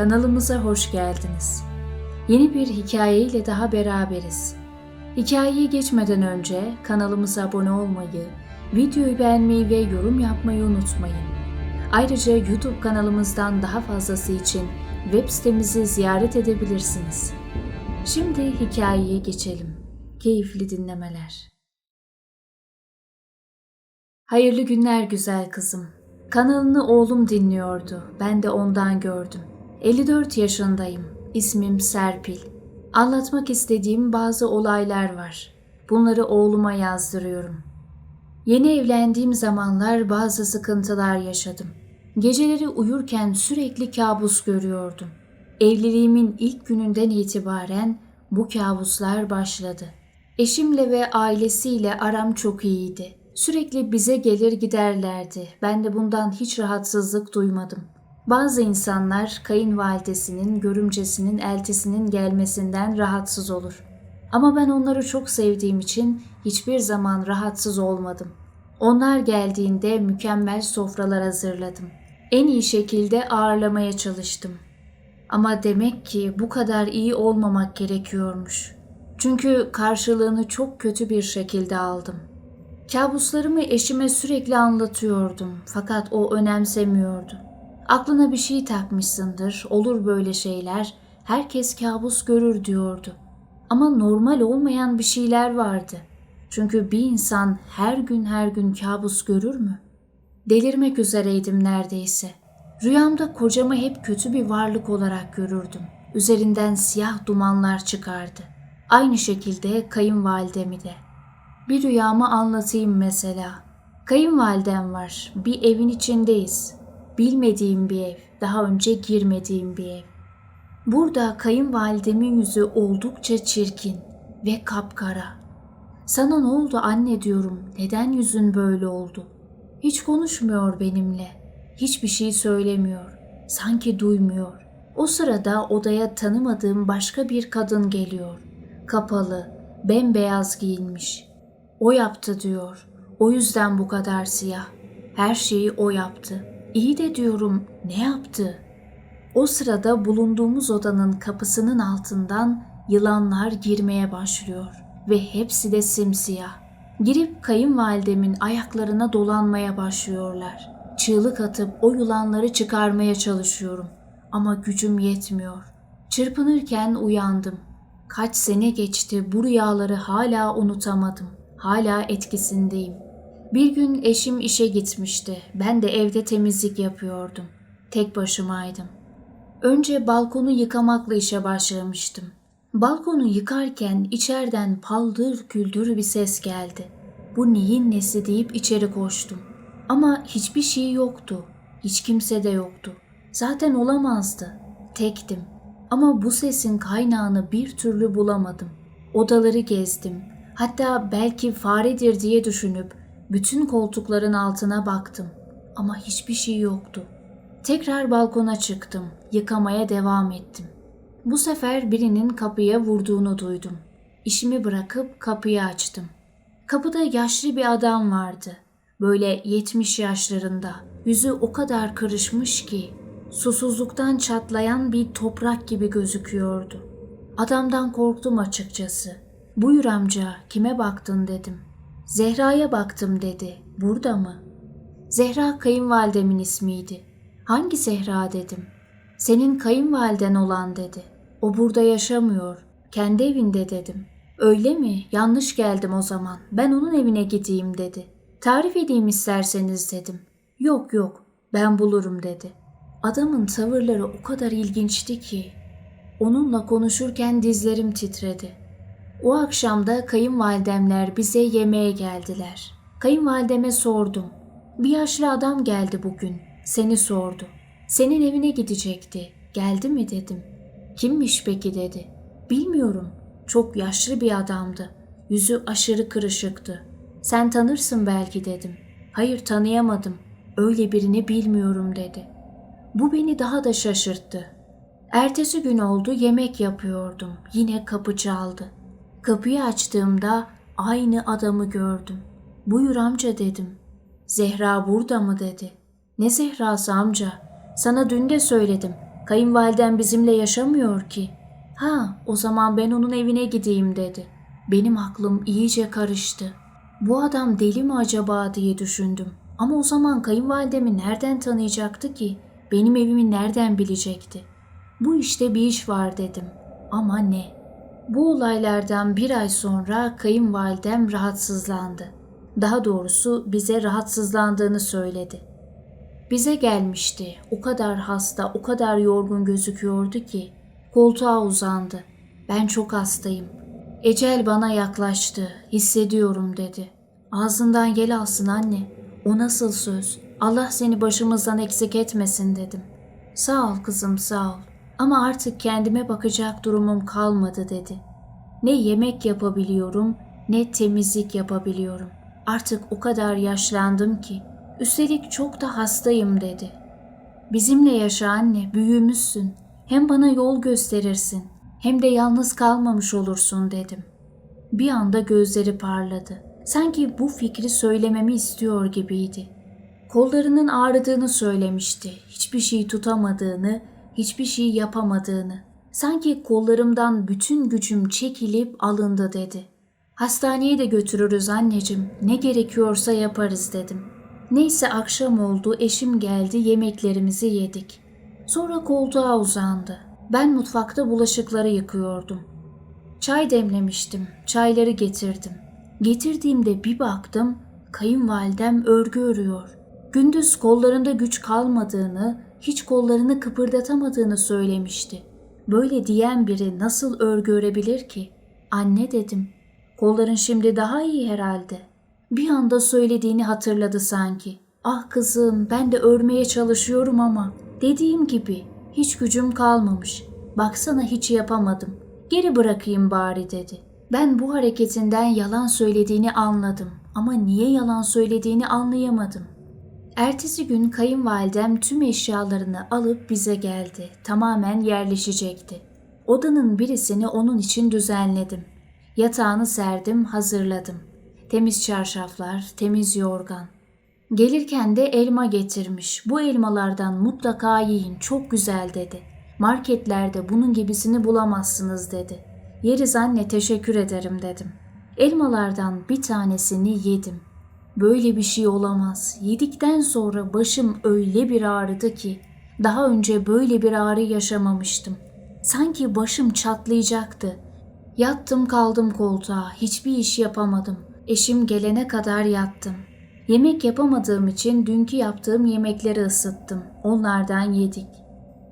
Kanalımıza hoş geldiniz. Yeni bir hikaye ile daha beraberiz. Hikayeye geçmeden önce kanalımıza abone olmayı, videoyu beğenmeyi ve yorum yapmayı unutmayın. Ayrıca YouTube kanalımızdan daha fazlası için web sitemizi ziyaret edebilirsiniz. Şimdi hikayeye geçelim. Keyifli dinlemeler. Hayırlı günler güzel kızım. Kanalını oğlum dinliyordu. Ben de ondan gördüm. 54 yaşındayım. İsmim Serpil. Anlatmak istediğim bazı olaylar var. Bunları oğluma yazdırıyorum. Yeni evlendiğim zamanlar bazı sıkıntılar yaşadım. Geceleri uyurken sürekli kabus görüyordum. Evliliğimin ilk gününden itibaren bu kabuslar başladı. Eşimle ve ailesiyle aram çok iyiydi. Sürekli bize gelir giderlerdi. Ben de bundan hiç rahatsızlık duymadım. Bazı insanlar kayınvalidesinin, görümcesinin, eltisinin gelmesinden rahatsız olur. Ama ben onları çok sevdiğim için hiçbir zaman rahatsız olmadım. Onlar geldiğinde mükemmel sofralar hazırladım. En iyi şekilde ağırlamaya çalıştım. Ama demek ki bu kadar iyi olmamak gerekiyormuş. Çünkü karşılığını çok kötü bir şekilde aldım. Kabuslarımı eşime sürekli anlatıyordum fakat o önemsemiyordu. Aklına bir şey takmışsındır, olur böyle şeyler, herkes kabus görür diyordu. Ama normal olmayan bir şeyler vardı. Çünkü bir insan her gün her gün kabus görür mü? Delirmek üzereydim neredeyse. Rüyamda kocamı hep kötü bir varlık olarak görürdüm. Üzerinden siyah dumanlar çıkardı. Aynı şekilde kayınvalidemi de. Bir rüyamı anlatayım mesela. Kayınvalidem var. Bir evin içindeyiz. Bilmediğim bir ev. Daha önce girmediğim bir ev. Burada kayınvalidemin yüzü oldukça çirkin ve kapkara. Sana ne oldu anne diyorum. Neden yüzün böyle oldu? Hiç konuşmuyor benimle. Hiçbir şey söylemiyor. Sanki duymuyor. O sırada odaya tanımadığım başka bir kadın geliyor. Kapalı, bembeyaz giyinmiş. O yaptı diyor. O yüzden bu kadar siyah. Her şeyi o yaptı. İyi de diyorum ne yaptı? O sırada bulunduğumuz odanın kapısının altından yılanlar girmeye başlıyor ve hepsi de simsiyah. Girip kayınvalidemin ayaklarına dolanmaya başlıyorlar. Çığlık atıp o yılanları çıkarmaya çalışıyorum ama gücüm yetmiyor. Çırpınırken uyandım. Kaç sene geçti bu rüyaları hala unutamadım. Hala etkisindeyim. Bir gün eşim işe gitmişti. Ben de evde temizlik yapıyordum. Tek başımaydım. Önce balkonu yıkamakla işe başlamıştım. Balkonu yıkarken içeriden paldır küldür bir ses geldi. Bu neyin nesi deyip içeri koştum. Ama hiçbir şey yoktu. Hiç kimse de yoktu. Zaten olamazdı. Tektim. Ama bu sesin kaynağını bir türlü bulamadım. Odaları gezdim. Hatta belki faredir diye düşünüp bütün koltukların altına baktım. Ama hiçbir şey yoktu. Tekrar balkona çıktım. Yıkamaya devam ettim. Bu sefer birinin kapıya vurduğunu duydum. İşimi bırakıp kapıyı açtım. Kapıda yaşlı bir adam vardı. Böyle 70 yaşlarında. Yüzü o kadar kırışmış ki susuzluktan çatlayan bir toprak gibi gözüküyordu. Adamdan korktum açıkçası. Buyur amca, kime baktın dedim. Zehra'ya baktım dedi. Burada mı? Zehra kayınvalidemin ismiydi. Hangi Zehra dedim. Senin kayınvaliden olan dedi. O burada yaşamıyor. Kendi evinde dedim. Öyle mi? Yanlış geldim o zaman. Ben onun evine gideyim dedi. Tarif edeyim isterseniz dedim. Yok yok ben bulurum dedi. Adamın tavırları o kadar ilginçti ki. Onunla konuşurken dizlerim titredi. O akşam da kayınvalidemler bize yemeğe geldiler. Kayınvalideme sordum. Bir yaşlı adam geldi bugün. Seni sordu. Senin evine gidecekti. Geldi mi dedim. Kimmiş peki dedi. Bilmiyorum. Çok yaşlı bir adamdı. Yüzü aşırı kırışıktı. Sen tanırsın belki dedim. Hayır tanıyamadım. Öyle birini bilmiyorum dedi. Bu beni daha da şaşırttı. Ertesi gün oldu yemek yapıyordum. Yine kapı çaldı. Kapıyı açtığımda aynı adamı gördüm. Buyur amca dedim. Zehra burada mı dedi. Ne Zehrası amca? Sana dün de söyledim. Kayınvaliden bizimle yaşamıyor ki. Ha, o zaman ben onun evine gideyim dedi. Benim aklım iyice karıştı. Bu adam deli mi acaba diye düşündüm. Ama o zaman kayınvalidemi nereden tanıyacaktı ki? Benim evimi nereden bilecekti? Bu işte bir iş var dedim. Ama ne? Bu olaylardan bir ay sonra kayınvalidem rahatsızlandı. Daha doğrusu bize rahatsızlandığını söyledi. Bize gelmişti. O kadar hasta, o kadar yorgun gözüküyordu ki koltuğa uzandı. Ben çok hastayım. Ecel bana yaklaştı. Hissediyorum dedi. Ağzından yel alsın anne. O nasıl söz? Allah seni başımızdan eksik etmesin dedim. Sağ ol kızım sağ ol. Ama artık kendime bakacak durumum kalmadı dedi. Ne yemek yapabiliyorum ne temizlik yapabiliyorum. Artık o kadar yaşlandım ki. Üstelik çok da hastayım dedi. Bizimle yaşa anne, büyüğümüzsün. Hem bana yol gösterirsin, hem de yalnız kalmamış olursun dedim. Bir anda gözleri parladı. Sanki bu fikri söylememi istiyor gibiydi. Kollarının ağrıdığını söylemişti. Hiçbir şey tutamadığını, hiçbir şey yapamadığını. Sanki kollarımdan bütün gücüm çekilip alındı dedi. Hastaneye de götürürüz anneciğim. Ne gerekiyorsa yaparız dedim. Neyse akşam oldu, eşim geldi, yemeklerimizi yedik. Sonra koltuğa uzandı. Ben mutfakta bulaşıkları yıkıyordum. Çay demlemiştim, çayları getirdim. Getirdiğimde bir baktım, kayınvalidem örgü örüyor. Gündüz kollarında güç kalmadığını, hiç kollarını kıpırdatamadığını söylemişti. Böyle diyen biri nasıl örgü örebilir ki? Anne dedim. Kolların şimdi daha iyi herhalde. Bir anda söylediğini hatırladı sanki. Ah kızım ben de örmeye çalışıyorum ama dediğim gibi hiç gücüm kalmamış. Baksana hiç yapamadım. Geri bırakayım bari dedi. Ben bu hareketinden yalan söylediğini anladım ama niye yalan söylediğini anlayamadım. Ertesi gün kayınvalidem tüm eşyalarını alıp bize geldi. Tamamen yerleşecekti. Odanın birisini onun için düzenledim. Yatağını serdim, hazırladım. Temiz çarşaflar, temiz yorgan. Gelirken de elma getirmiş. Bu elmalardan mutlaka yiyin, çok güzel dedi. Marketlerde bunun gibisini bulamazsınız dedi. Yeriz anne teşekkür ederim dedim. Elmalardan bir tanesini yedim. Böyle bir şey olamaz. Yedikten sonra başım öyle bir ağrıdı ki daha önce böyle bir ağrı yaşamamıştım. Sanki başım çatlayacaktı. Yattım kaldım koltuğa. Hiçbir iş yapamadım. Eşim gelene kadar yattım. Yemek yapamadığım için dünkü yaptığım yemekleri ısıttım. Onlardan yedik.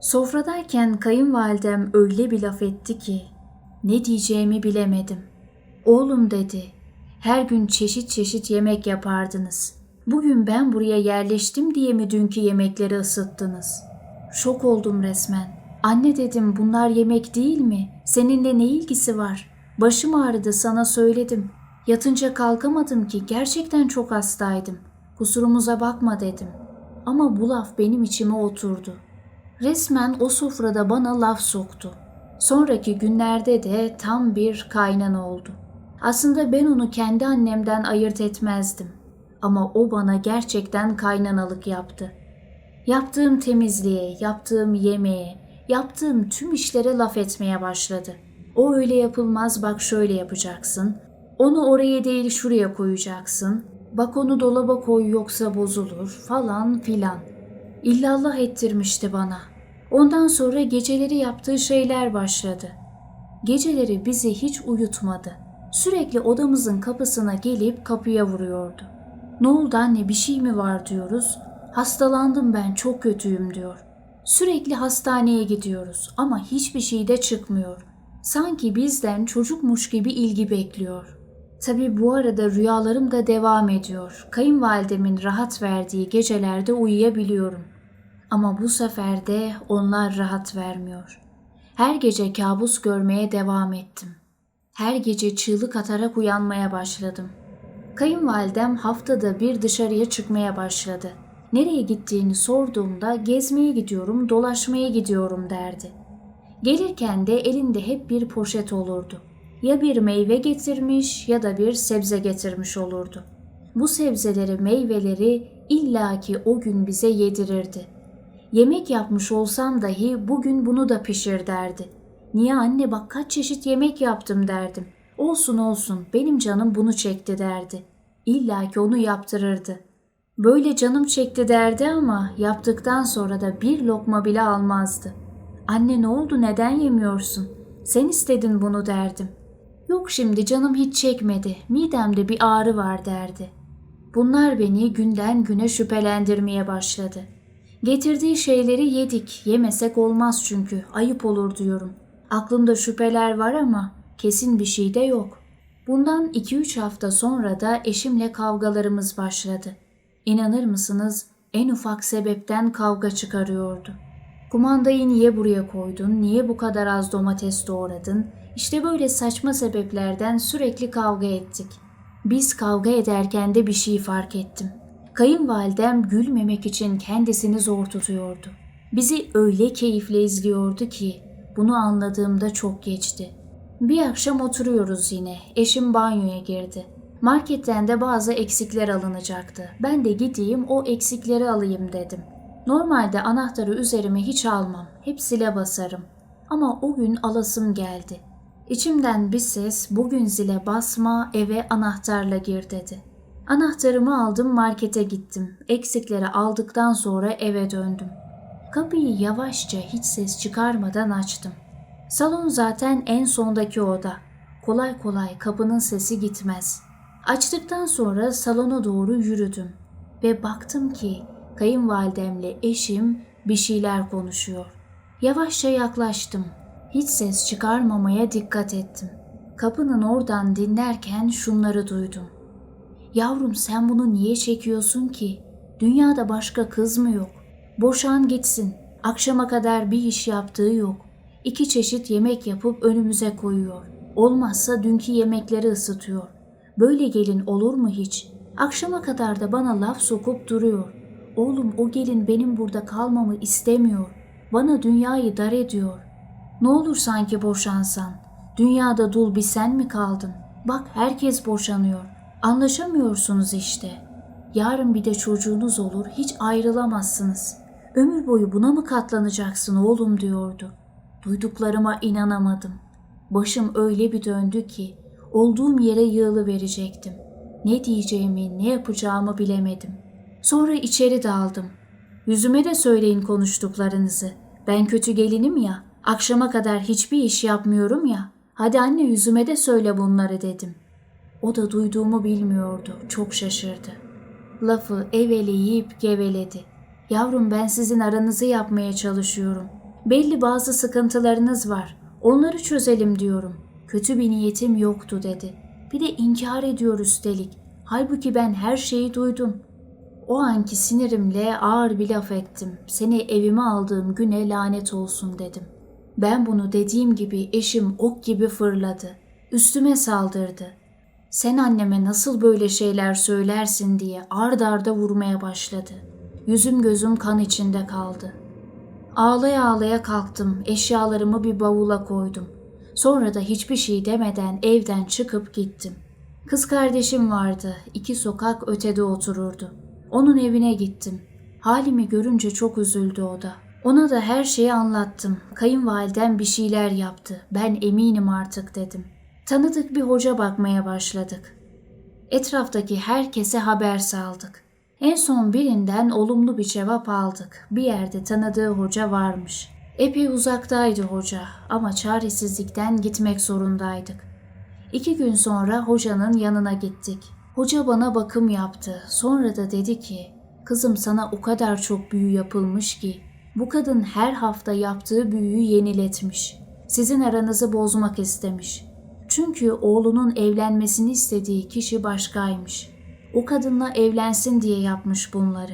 Sofradayken kayınvalidem öyle bir laf etti ki ne diyeceğimi bilemedim. Oğlum dedi, her gün çeşit çeşit yemek yapardınız. Bugün ben buraya yerleştim diye mi dünkü yemekleri ısıttınız? Şok oldum resmen. Anne dedim bunlar yemek değil mi? Seninle ne ilgisi var? Başım ağrıdı sana söyledim. Yatınca kalkamadım ki gerçekten çok hastaydım. Kusurumuza bakma dedim. Ama bu laf benim içime oturdu. Resmen o sofrada bana laf soktu. Sonraki günlerde de tam bir kaynan oldu. Aslında ben onu kendi annemden ayırt etmezdim. Ama o bana gerçekten kaynanalık yaptı. Yaptığım temizliğe, yaptığım yemeğe, yaptığım tüm işlere laf etmeye başladı. O öyle yapılmaz bak şöyle yapacaksın. Onu oraya değil şuraya koyacaksın. Bak onu dolaba koy yoksa bozulur falan filan. İllallah ettirmişti bana. Ondan sonra geceleri yaptığı şeyler başladı. Geceleri bizi hiç uyutmadı. Sürekli odamızın kapısına gelip kapıya vuruyordu. Ne oldu anne bir şey mi var diyoruz. Hastalandım ben çok kötüyüm diyor. Sürekli hastaneye gidiyoruz ama hiçbir şey de çıkmıyor. Sanki bizden çocukmuş gibi ilgi bekliyor. Tabi bu arada rüyalarım da devam ediyor. Kayınvalidemin rahat verdiği gecelerde uyuyabiliyorum. Ama bu sefer de onlar rahat vermiyor. Her gece kabus görmeye devam ettim. Her gece çığlık atarak uyanmaya başladım. Kayınvalidem haftada bir dışarıya çıkmaya başladı. Nereye gittiğini sorduğumda gezmeye gidiyorum, dolaşmaya gidiyorum derdi. Gelirken de elinde hep bir poşet olurdu. Ya bir meyve getirmiş ya da bir sebze getirmiş olurdu. Bu sebzeleri, meyveleri illaki o gün bize yedirirdi. Yemek yapmış olsam dahi bugün bunu da pişir derdi. Niye anne bak kaç çeşit yemek yaptım derdim. Olsun olsun benim canım bunu çekti derdi. İlla ki onu yaptırırdı. Böyle canım çekti derdi ama yaptıktan sonra da bir lokma bile almazdı. Anne ne oldu neden yemiyorsun? Sen istedin bunu derdim. Yok şimdi canım hiç çekmedi. Midemde bir ağrı var derdi. Bunlar beni günden güne şüphelendirmeye başladı. Getirdiği şeyleri yedik. Yemesek olmaz çünkü. Ayıp olur diyorum. Aklımda şüpheler var ama kesin bir şey de yok. Bundan 2-3 hafta sonra da eşimle kavgalarımız başladı. İnanır mısınız? En ufak sebepten kavga çıkarıyordu. Kumandayı niye buraya koydun? Niye bu kadar az domates doğradın? İşte böyle saçma sebeplerden sürekli kavga ettik. Biz kavga ederken de bir şey fark ettim. Kayınvalidem gülmemek için kendisini zor tutuyordu. Bizi öyle keyifle izliyordu ki bunu anladığımda çok geçti. Bir akşam oturuyoruz yine. Eşim banyoya girdi. Marketten de bazı eksikler alınacaktı. Ben de gideyim o eksikleri alayım dedim. Normalde anahtarı üzerime hiç almam. Hep zile basarım. Ama o gün alasım geldi. İçimden bir ses bugün zile basma eve anahtarla gir dedi. Anahtarımı aldım markete gittim. Eksikleri aldıktan sonra eve döndüm. Kapıyı yavaşça hiç ses çıkarmadan açtım. Salon zaten en sondaki oda. Kolay kolay kapının sesi gitmez. Açtıktan sonra salona doğru yürüdüm ve baktım ki kayınvalidemle eşim bir şeyler konuşuyor. Yavaşça yaklaştım. Hiç ses çıkarmamaya dikkat ettim. Kapının oradan dinlerken şunları duydum. Yavrum sen bunu niye çekiyorsun ki? Dünyada başka kız mı yok? Boşan gitsin. Akşama kadar bir iş yaptığı yok. İki çeşit yemek yapıp önümüze koyuyor. Olmazsa dünkü yemekleri ısıtıyor. Böyle gelin olur mu hiç? Akşama kadar da bana laf sokup duruyor. Oğlum o gelin benim burada kalmamı istemiyor. Bana dünyayı dar ediyor. Ne olur sanki boşansan. Dünyada dul bir sen mi kaldın? Bak herkes boşanıyor. Anlaşamıyorsunuz işte. Yarın bir de çocuğunuz olur, hiç ayrılamazsınız. Ömür boyu buna mı katlanacaksın oğlum diyordu. Duyduklarıma inanamadım. Başım öyle bir döndü ki olduğum yere yığılı verecektim. Ne diyeceğimi, ne yapacağımı bilemedim. Sonra içeri daldım. Yüzüme de söyleyin konuştuklarınızı. Ben kötü gelinim ya, akşama kadar hiçbir iş yapmıyorum ya. Hadi anne yüzüme de söyle bunları dedim. O da duyduğumu bilmiyordu, çok şaşırdı. Lafı eveleyip geveledi. Yavrum ben sizin aranızı yapmaya çalışıyorum. Belli bazı sıkıntılarınız var. Onları çözelim diyorum. Kötü bir niyetim yoktu dedi. Bir de inkar ediyor üstelik. Halbuki ben her şeyi duydum. O anki sinirimle ağır bir laf ettim. Seni evime aldığım güne lanet olsun dedim. Ben bunu dediğim gibi eşim ok gibi fırladı. Üstüme saldırdı. Sen anneme nasıl böyle şeyler söylersin diye ard arda vurmaya başladı. Yüzüm gözüm kan içinde kaldı. Ağlaya ağlaya kalktım, eşyalarımı bir bavula koydum. Sonra da hiçbir şey demeden evden çıkıp gittim. Kız kardeşim vardı, iki sokak ötede otururdu. Onun evine gittim. Halimi görünce çok üzüldü o da. Ona da her şeyi anlattım. Kayınvalidem bir şeyler yaptı. Ben eminim artık dedim. Tanıdık bir hoca bakmaya başladık. Etraftaki herkese haber saldık. En son birinden olumlu bir cevap aldık. Bir yerde tanıdığı hoca varmış. Epey uzaktaydı hoca ama çaresizlikten gitmek zorundaydık. İki gün sonra hocanın yanına gittik. Hoca bana bakım yaptı. Sonra da dedi ki, kızım sana o kadar çok büyü yapılmış ki bu kadın her hafta yaptığı büyüyü yeniletmiş. Sizin aranızı bozmak istemiş. Çünkü oğlunun evlenmesini istediği kişi başkaymış. O kadınla evlensin diye yapmış bunları.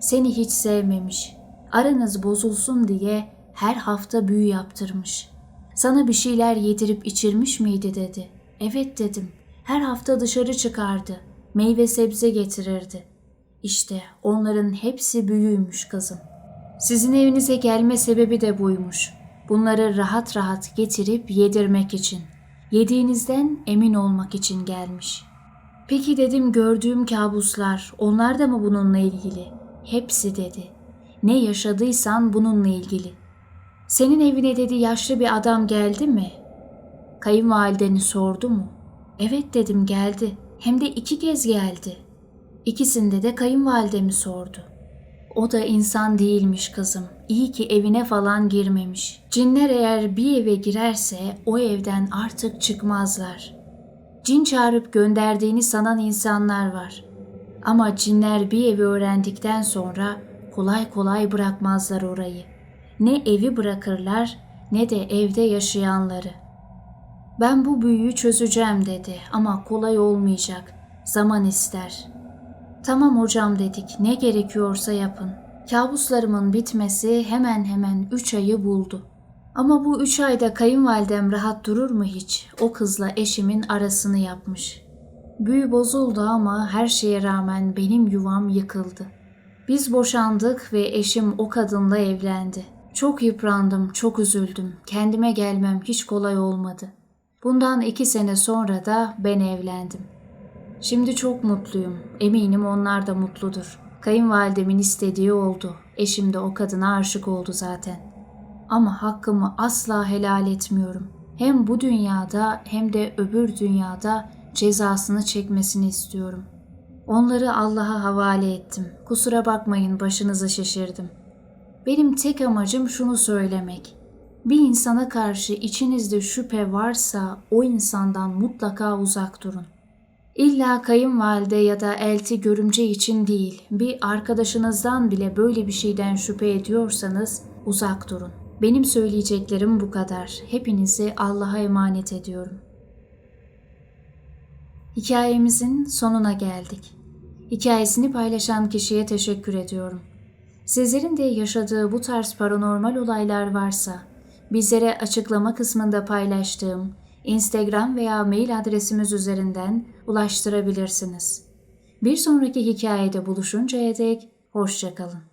Seni hiç sevmemiş. Aranız bozulsun diye her hafta büyü yaptırmış. Sana bir şeyler yedirip içirmiş miydi dedi. Evet dedim. Her hafta dışarı çıkardı. Meyve sebze getirirdi. İşte onların hepsi büyüymüş kızım. Sizin evinize gelme sebebi de buymuş. Bunları rahat rahat getirip yedirmek için. Yediğinizden emin olmak için gelmiş. Peki dedim gördüğüm kabuslar onlar da mı bununla ilgili? Hepsi dedi. Ne yaşadıysan bununla ilgili. Senin evine dedi yaşlı bir adam geldi mi? Kayınvalideni sordu mu? Evet dedim geldi. Hem de iki kez geldi. İkisinde de kayınvalidemi sordu. O da insan değilmiş kızım. İyi ki evine falan girmemiş. Cinler eğer bir eve girerse o evden artık çıkmazlar. Cin çağırıp gönderdiğini sanan insanlar var. Ama cinler bir evi öğrendikten sonra kolay kolay bırakmazlar orayı. Ne evi bırakırlar ne de evde yaşayanları. Ben bu büyüyü çözeceğim dedi ama kolay olmayacak. Zaman ister. Tamam hocam dedik ne gerekiyorsa yapın. Kabuslarımın bitmesi hemen hemen üç ayı buldu. Ama bu üç ayda kayınvalidem rahat durur mu hiç? O kızla eşimin arasını yapmış. Büyü bozuldu ama her şeye rağmen benim yuvam yıkıldı. Biz boşandık ve eşim o kadınla evlendi. Çok yıprandım, çok üzüldüm. Kendime gelmem hiç kolay olmadı. Bundan iki sene sonra da ben evlendim. Şimdi çok mutluyum. Eminim onlar da mutludur. Kayınvalidemin istediği oldu. Eşim de o kadına aşık oldu zaten. Ama hakkımı asla helal etmiyorum. Hem bu dünyada hem de öbür dünyada cezasını çekmesini istiyorum. Onları Allah'a havale ettim. Kusura bakmayın başınızı şişirdim. Benim tek amacım şunu söylemek. Bir insana karşı içinizde şüphe varsa o insandan mutlaka uzak durun. İlla kayınvalide ya da elti görümce için değil, bir arkadaşınızdan bile böyle bir şeyden şüphe ediyorsanız uzak durun. Benim söyleyeceklerim bu kadar. Hepinizi Allah'a emanet ediyorum. Hikayemizin sonuna geldik. Hikayesini paylaşan kişiye teşekkür ediyorum. Sizlerin de yaşadığı bu tarz paranormal olaylar varsa bizlere açıklama kısmında paylaştığım Instagram veya mail adresimiz üzerinden ulaştırabilirsiniz. Bir sonraki hikayede buluşuncaya dek hoşçakalın.